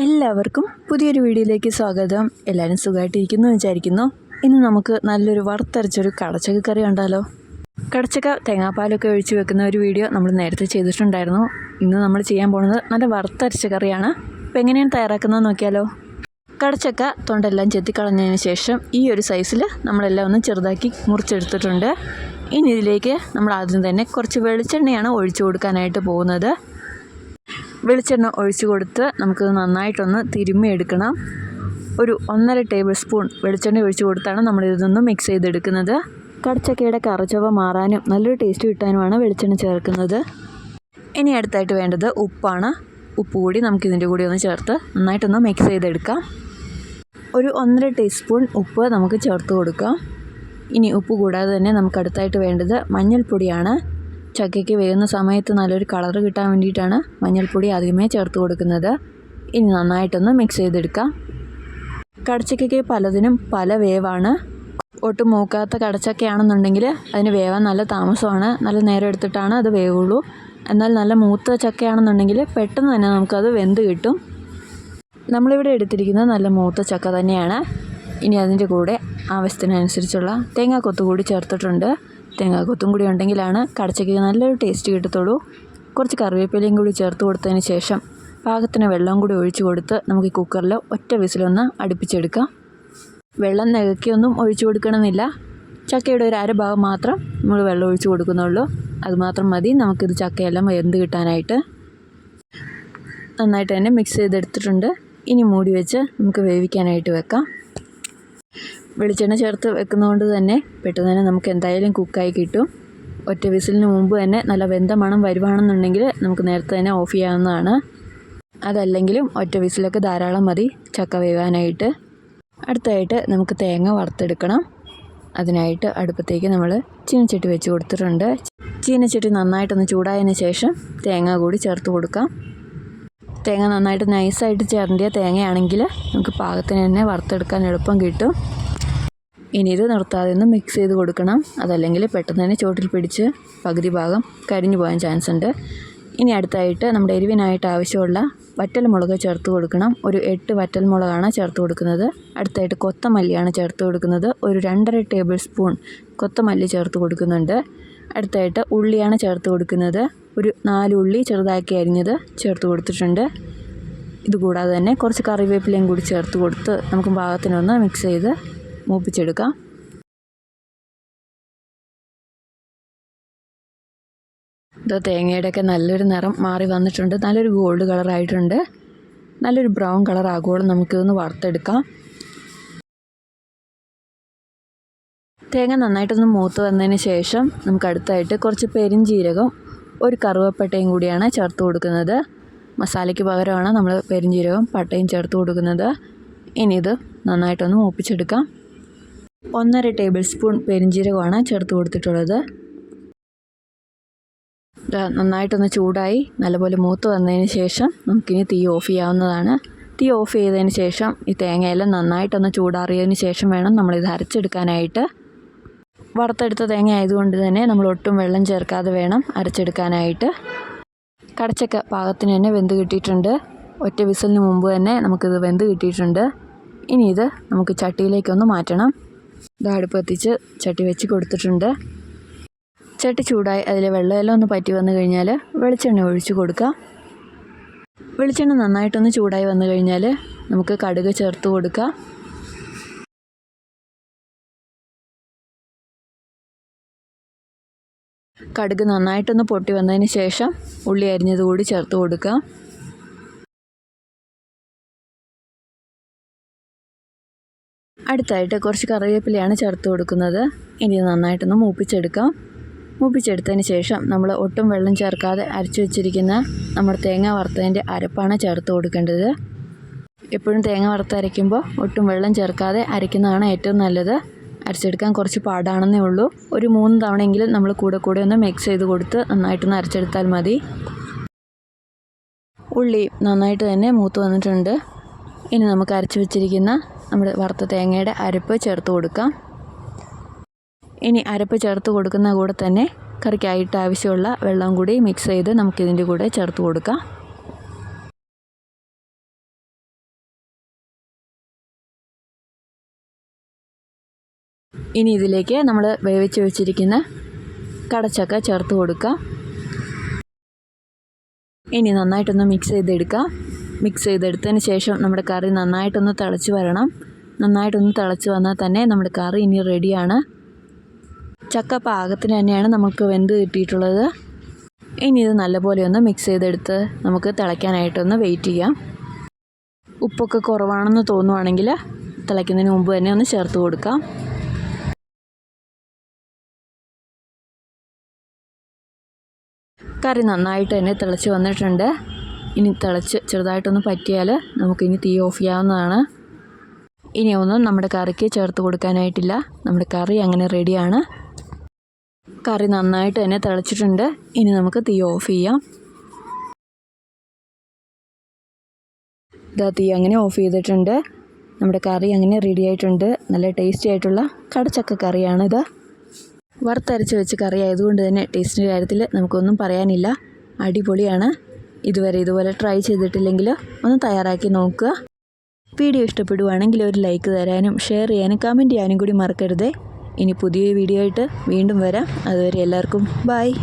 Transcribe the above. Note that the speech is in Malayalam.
എല്ലാവർക്കും പുതിയൊരു വീഡിയോയിലേക്ക് സ്വാഗതം. എല്ലാവരും സുഖമായിട്ടിരിക്കുന്നു വിചാരിക്കുന്നു. ഇന്ന് നമുക്ക് നല്ലൊരു വറുത്തരച്ചൊരു കടച്ചക്ക കറി ഉണ്ടല്ലോ കടച്ചക്ക തേങ്ങാപ്പാലൊക്കെ ഒഴിച്ചു വെക്കുന്ന ഒരു വീഡിയോ നമ്മൾ നേരത്തെ ചെയ്തിട്ടുണ്ടായിരുന്നു. ഇന്ന് നമ്മൾ ചെയ്യാൻ പോകുന്നത് നല്ല വറുത്തരച്ച കറിയാണ്. അപ്പോൾ എങ്ങനെയാണ് തയ്യാറാക്കുന്നത് നോക്കിയാലോ? കടച്ചക്ക തൊണ്ടെല്ലാം ചെത്തിക്കളഞ്ഞതിന് ശേഷം ഈ ഒരു സൈസിൽ നമ്മളെല്ലാം ഒന്ന് ചെറുതാക്കി മുറിച്ചെടുത്തിട്ടുണ്ട്. ഇനി ഇതിലേക്ക് നമ്മൾ ആദ്യം തന്നെ കുറച്ച് വെളിച്ചെണ്ണയാണ് ഒഴിച്ചു കൊടുക്കാനായിട്ട് പോകുന്നത്. വെളിച്ചെണ്ണ ഒഴിച്ചു കൊടുത്ത് നമുക്ക് നന്നായിട്ടൊന്ന് തിരുമ്മി എടുക്കണം. ഒരു ഒന്നര ടേബിൾ സ്പൂൺ വെളിച്ചെണ്ണ ഒഴിച്ചു കൊടുത്താണ് നമ്മൾ ഇതൊന്ന് മിക്സ് ചെയ്തെടുക്കുന്നത്. കടച്ചക്കയുടെ കറച്ചവ മാറാനും നല്ലൊരു ടേസ്റ്റ് കിട്ടാനുമാണ് വെളിച്ചെണ്ണ ചേർക്കുന്നത്. ഇനി അടുത്തായിട്ട് വേണ്ടത് ഉപ്പാണ്. ഉപ്പ് കൂടി നമുക്കിതിന്റെ കൂടി ഒന്ന് ചേർത്ത് നന്നായിട്ടൊന്ന് മിക്സ് ചെയ്തെടുക്കാം. ഒരു ഒന്നര ടീസ്പൂൺ ഉപ്പ് നമുക്ക് ചേർത്ത് കൊടുക്കാം. ഇനി ഉപ്പ് കൂടാതെ തന്നെ നമുക്ക് അടുത്തായിട്ട് വേണ്ടത് മഞ്ഞൾപ്പൊടിയാണ്. ചക്കയ്ക്ക് വേകുന്ന സമയത്ത് നല്ലൊരു കളർ കിട്ടാൻ വേണ്ടിയിട്ടാണ് മഞ്ഞൾപ്പൊടി ആദ്യമേ ചേർത്ത് കൊടുക്കുന്നത്. ഇനി നന്നായിട്ടൊന്ന് മിക്സ് ചെയ്തെടുക്കാം. കടച്ചക്കയ്ക്ക് പലതിനും പല വേവാണ്. ഒട്ടും മൂക്കാത്ത കടച്ചക്കയാണെന്നുണ്ടെങ്കിൽ അതിന് വേവാൻ നല്ല താമസമാണ്. നല്ല നേരം എടുത്തിട്ടാണ് അത് വേവുള്ളൂ. എന്നാൽ നല്ല മൂത്ത ചക്കയാണെന്നുണ്ടെങ്കിൽ പെട്ടെന്ന് തന്നെ നമുക്കത് വെന്ത് കിട്ടും. നമ്മളിവിടെ എടുത്തിരിക്കുന്നത് നല്ല മൂത്ത ചക്ക തന്നെയാണ്. ഇനി അതിന്റെ കൂടെ ആവശ്യത്തിനനുസരിച്ചുള്ള തേങ്ങാക്കൊത്ത് കൂടി ചേർത്തിട്ടുണ്ട്. തേങ്ങാക്കൊത്തും കൂടി ഉണ്ടെങ്കിലാണ് കടച്ചയ്ക്ക് നല്ലൊരു ടേസ്റ്റ് കിട്ടത്തുള്ളൂ. കുറച്ച് കറിവേപ്പിലയും കൂടി ചേർത്ത് കൊടുത്തതിന് ശേഷം പാകത്തിന് വെള്ളം കൂടി ഒഴിച്ചു കൊടുത്ത് നമുക്ക് ഈ കുക്കറിൽ ഒറ്റ വിസിലൊന്ന് അടുപ്പിച്ചെടുക്കാം. വെള്ളം നികക്കിയൊന്നും ഒഴിച്ചു കൊടുക്കണമെന്നില്ല. ചക്കയുടെ ഒരു അരഭാഗം മാത്രം നമ്മൾ വെള്ളം ഒഴിച്ചു കൊടുക്കുന്നുള്ളൂ. അതുമാത്രം മതി. നമുക്കിത് ചക്കയെല്ലാം വെന്ത് കിട്ടാനായിട്ട്. നന്നായിട്ട് തന്നെ മിക്സ് ചെയ്തെടുത്തിട്ടുണ്ട്. ഇനി മൂടി വെച്ച് നമുക്ക് വേവിക്കാനായിട്ട് വെക്കാം. വെളിച്ചെണ്ണ ചേർത്ത് വെക്കുന്നതുകൊണ്ട് തന്നെ പെട്ടെന്ന് തന്നെ നമുക്ക് എന്തായാലും കുക്കായി കിട്ടും. ഒറ്റ വിസിലിന് മുമ്പ് തന്നെ നല്ല വെന്ത മണം വരുവാണെന്നുണ്ടെങ്കിൽ നമുക്ക് നേരത്തെ തന്നെ ഓഫ് ചെയ്യാവുന്നതാണ്. അതല്ലെങ്കിലും ഒറ്റ വിസിലൊക്കെ ധാരാളം മതി ചക്ക വേവാനായിട്ട്. അടുത്തായിട്ട് നമുക്ക് തേങ്ങ വറുത്തെടുക്കണം. അതിനായിട്ട് അടുപ്പത്തേക്ക് നമ്മൾ ചീനച്ചട്ടി വെച്ച് കൊടുത്തിട്ടുണ്ട്. ചീനച്ചട്ടി നന്നായിട്ടൊന്ന് ചൂടായതിന് ശേഷം തേങ്ങ കൂടി ചേർത്ത് കൊടുക്കാം. തേങ്ങ നന്നായിട്ട് നൈസായിട്ട് ചേർണ്ടിയ തേങ്ങയാണെങ്കിൽ നമുക്ക് പാകത്തിന് തന്നെ വറുത്തെടുക്കാൻ എളുപ്പം കിട്ടും. ഇനി ഇത് നിർത്താതെ ഒന്ന് മിക്സ് ചെയ്ത് കൊടുക്കണം. അതല്ലെങ്കിൽ പെട്ടെന്ന് തന്നെ ചോട്ടിൽ പിടിച്ച് പകുതി ഭാഗം കരിഞ്ഞു പോകാൻ ചാൻസ് ഉണ്ട്. ഇനി അടുത്തായിട്ട് നമ്മുടെ എരിവിനായിട്ട് ആവശ്യമുള്ള വറ്റൽമുളക് ചേർത്ത് കൊടുക്കണം. ഒരു എട്ട് വറ്റൽമുളകാണ് ചേർത്ത് കൊടുക്കുന്നത്. അടുത്തായിട്ട് കൊത്തമല്ലിയാണ് ചേർത്ത് കൊടുക്കുന്നത്. ഒരു രണ്ടര ടേബിൾ സ്പൂൺ കൊത്തമല്ലി ചേർത്ത് കൊടുക്കുന്നുണ്ട്. അടുത്തായിട്ട് ഉള്ളിയാണ് ചേർത്ത് കൊടുക്കുന്നത്. ഒരു നാല് ഉള്ളി ചെറുതാക്കി അരിഞ്ഞത് ചേർത്ത് കൊടുത്തിട്ടുണ്ട്. ഇതുകൂടാതെ തന്നെ കുറച്ച് കറിവേപ്പിലയും കൂടി ചേർത്ത് കൊടുത്ത് നമുക്ക് പാകത്തിനൊന്ന് മിക്സ് ചെയ്ത് മൂപ്പിച്ചെടുക്കാം. ഇതോ തേങ്ങയുടെയൊക്കെ നല്ലൊരു നിറം മാറി വന്നിട്ടുണ്ട്. നല്ലൊരു ഗോൾഡ് കളറായിട്ടുണ്ട് നല്ലൊരു ബ്രൗൺ കളർ ആകുമ്പോൾ നമുക്കിതൊന്ന് വറുത്തെടുക്കാം. തേങ്ങ നന്നായിട്ടൊന്ന് മൂത്ത് വന്നതിന് ശേഷം നമുക്ക് അടുത്തായിട്ട് കുറച്ച് പെരിഞ്ചീരകം ഒരു കറുവപ്പട്ടയും കൂടിയാണ് ചേർത്ത് കൊടുക്കുന്നത്. മസാലയ്ക്ക് പകരമാണ് നമ്മൾ പെരിഞ്ചീരകം പട്ടയും ചേർത്ത് കൊടുക്കുന്നത്. ഇനി ഇത് നന്നായിട്ടൊന്ന് മൂപ്പിച്ചെടുക്കാം. ഒന്നര ടേബിൾ സ്പൂൺ പെരിഞ്ചീരകമാണ് ചേർത്ത് കൊടുത്തിട്ടുള്ളത്. നന്നായിട്ടൊന്ന് ചൂടായി. നല്ലപോലെ മൂത്ത് വന്നതിന് ശേഷം നമുക്കിനി തീ ഓഫ് ചെയ്യാവുന്നതാണ്. തീ ഓഫ് ചെയ്തതിന് ശേഷം ഈ തേങ്ങയെല്ലാം നന്നായിട്ടൊന്ന് ചൂടാറിയതിന് ശേഷം വേണം നമ്മളിത് അരച്ചെടുക്കാനായിട്ട്. വറുത്തെടുത്ത തേങ്ങ ആയതുകൊണ്ട് തന്നെ നമ്മൾ ഒട്ടും വെള്ളം ചേർക്കാതെ വേണം അരച്ചെടുക്കാനായിട്ട്. കടച്ചക്ക പാകത്തിന് തന്നെ വെന്ത് കിട്ടിയിട്ടുണ്ട്. ഒറ്റ വിസലിന് മുമ്പ് തന്നെ നമുക്കിത് വെന്ത് കിട്ടിയിട്ടുണ്ട്. ഇനി ഇത് നമുക്ക് ചട്ടിയിലേക്കൊന്ന് മാറ്റണം. ഇത് അടുപ്പ് എത്തിച്ച് ചട്ടി വെച്ച് കൊടുത്തിട്ടുണ്ട്. ചട്ടി ചൂടായി അതിൽ വെള്ളമെല്ലാം ഒന്ന് പറ്റി വന്നു കഴിഞ്ഞാൽ വെളിച്ചെണ്ണ ഒഴിച്ച് കൊടുക്കുക വെളിച്ചെണ്ണ നന്നായിട്ടൊന്ന് ചൂടായി വന്നു കഴിഞ്ഞാൽ നമുക്ക് കടുക് ചേർത്ത് കൊടുക്കുക കടുക് നന്നായിട്ടൊന്ന് പൊട്ടി വന്നതിന് ശേഷം ഉള്ളി അരിഞ്ഞത് കൂടി ചേർത്ത് കൊടുക്കാം. അടുത്തായിട്ട് കുറച്ച് കറിവേപ്പിലയാണ് ചേർത്ത് കൊടുക്കുന്നത്. ഇനി നന്നായിട്ടൊന്ന് മൂപ്പിച്ചെടുക്കാം. മൂപ്പിച്ചെടുത്തതിന് ശേഷം നമ്മൾ ഒട്ടും വെള്ളം ചേർക്കാതെ അരച്ചു വെച്ചിരിക്കുന്ന നമ്മുടെ തേങ്ങ വറുത്തതിന്റെ അരപ്പാണ് ചേർത്ത് കൊടുക്കേണ്ടത്. എപ്പോഴും തേങ്ങ വറുത്തരയ്ക്കുമ്പോൾ ഒട്ടും വെള്ളം ചേർക്കാതെ അരയ്ക്കുന്നതാണ് ഏറ്റവും നല്ലത്. അരച്ചെടുക്കാൻ കുറച്ച് പാടാണെന്നേ ഉള്ളൂ. ഒരു മൂന്ന് തവണയെങ്കിലും നമ്മൾ കൂടെ കൂടെ ഒന്ന് മിക്സ് ചെയ്ത് കൊടുത്ത് നന്നായിട്ടൊന്ന് അരച്ചെടുത്താൽ മതി. ഉള്ളി നന്നായിട്ട് തന്നെ മൂത്ത് വന്നിട്ടുണ്ട്. ഇനി നമുക്ക് അരച്ചു വെച്ചിരിക്കുന്ന നമ്മുടെ വറുത്ത തേങ്ങയുടെ അരപ്പ് ചേർത്ത് കൊടുക്കാം. ഇനി അരപ്പ് ചേർത്ത് കൊടുക്കുന്ന കൂടെ തന്നെ കറിക്കായിട്ട് ആവശ്യമുള്ള വെള്ളം കൂടി മിക്സ് ചെയ്ത് നമുക്കിതിന്റെ കൂടെ ചേർത്ത് കൊടുക്കാം. ഇനി ഇതിലേക്ക് നമ്മൾ വേവിച്ച് വെച്ചിരിക്കുന്ന കടച്ചക്ക ചേർത്ത് കൊടുക്കാം. ഇനി നന്നായിട്ടൊന്ന് മിക്സ് ചെയ്തെടുക്കാം. മിക്സ് ചെയ്തെടുത്തതിന് ശേഷം നമ്മുടെ കറി നന്നായിട്ടൊന്ന് തിളച്ച് വരണം. നന്നായിട്ടൊന്ന് തിളച്ച് വന്നാൽ തന്നെ നമ്മുടെ കറി ഇനി റെഡിയാണ്. ചക്ക പാകത്തിന് തന്നെയാണ് നമുക്ക് വെന്ത് കിട്ടിയിട്ടുള്ളത്. ഇനി ഇത് നല്ലപോലെ ഒന്ന് മിക്സ് ചെയ്തെടുത്ത് നമുക്ക് തിളയ്ക്കാനായിട്ടൊന്ന് വെയിറ്റ് ചെയ്യാം. ഉപ്പൊക്കെ കുറവാണെന്ന് തോന്നുവാണെങ്കിൽ തിളയ്ക്കുന്നതിന് മുമ്പ് തന്നെ ഒന്ന് ചേർത്ത് കൊടുക്കാം. കറി നന്നായിട്ട് തന്നെ തിളച്ച് വന്നിട്ടുണ്ട്. ഇനി തിളച്ച് ചെറുതായിട്ടൊന്ന് പറ്റിയാൽ നമുക്കിനി തീ ഓഫ് ചെയ്യാവുന്നതാണ്. ഇനി ഒന്നും നമ്മുടെ കറിക്ക് ചേർത്ത് കൊടുക്കാനായിട്ടില്ല. നമ്മുടെ കറി അങ്ങനെ റെഡിയാണ്. കറി നന്നായിട്ട് തന്നെ തിളച്ചിട്ടുണ്ട്. ഇനി നമുക്ക് തീ ഓഫ് ചെയ്യാം. ഇതാ തീ അങ്ങനെ ഓഫ് ചെയ്തിട്ടുണ്ട്. നമ്മുടെ കറി അങ്ങനെ റെഡി ആയിട്ടുണ്ട്. നല്ല ടേസ്റ്റി ആയിട്ടുള്ള കടച്ചക്ക കറിയാണിത്. വറുത്തരച്ച് വെച്ച് കറി ആയതുകൊണ്ട് തന്നെ ടേസ്റ്റിന്റെ കാര്യത്തിൽ നമുക്കൊന്നും പറയാനില്ല. അടിപൊളിയാണ്. ഇതുവരെ ഇതുപോലെ ട്രൈ ചെയ്തിട്ടില്ലെങ്കിൽ ഒന്ന് തയ്യാറാക്കി നോക്കുക. വീഡിയോ ഇഷ്ടപ്പെടുവാണെങ്കിൽ ഒരു ലൈക്ക് തരാനും ഷെയർ ചെയ്യാനും കമന്റ് ചെയ്യാനും കൂടി മറക്കരുതേ. ഇനി പുതിയ വീഡിയോ ആയിട്ട് വീണ്ടും വരാം. അതുവരെ എല്ലാവർക്കും ബായ്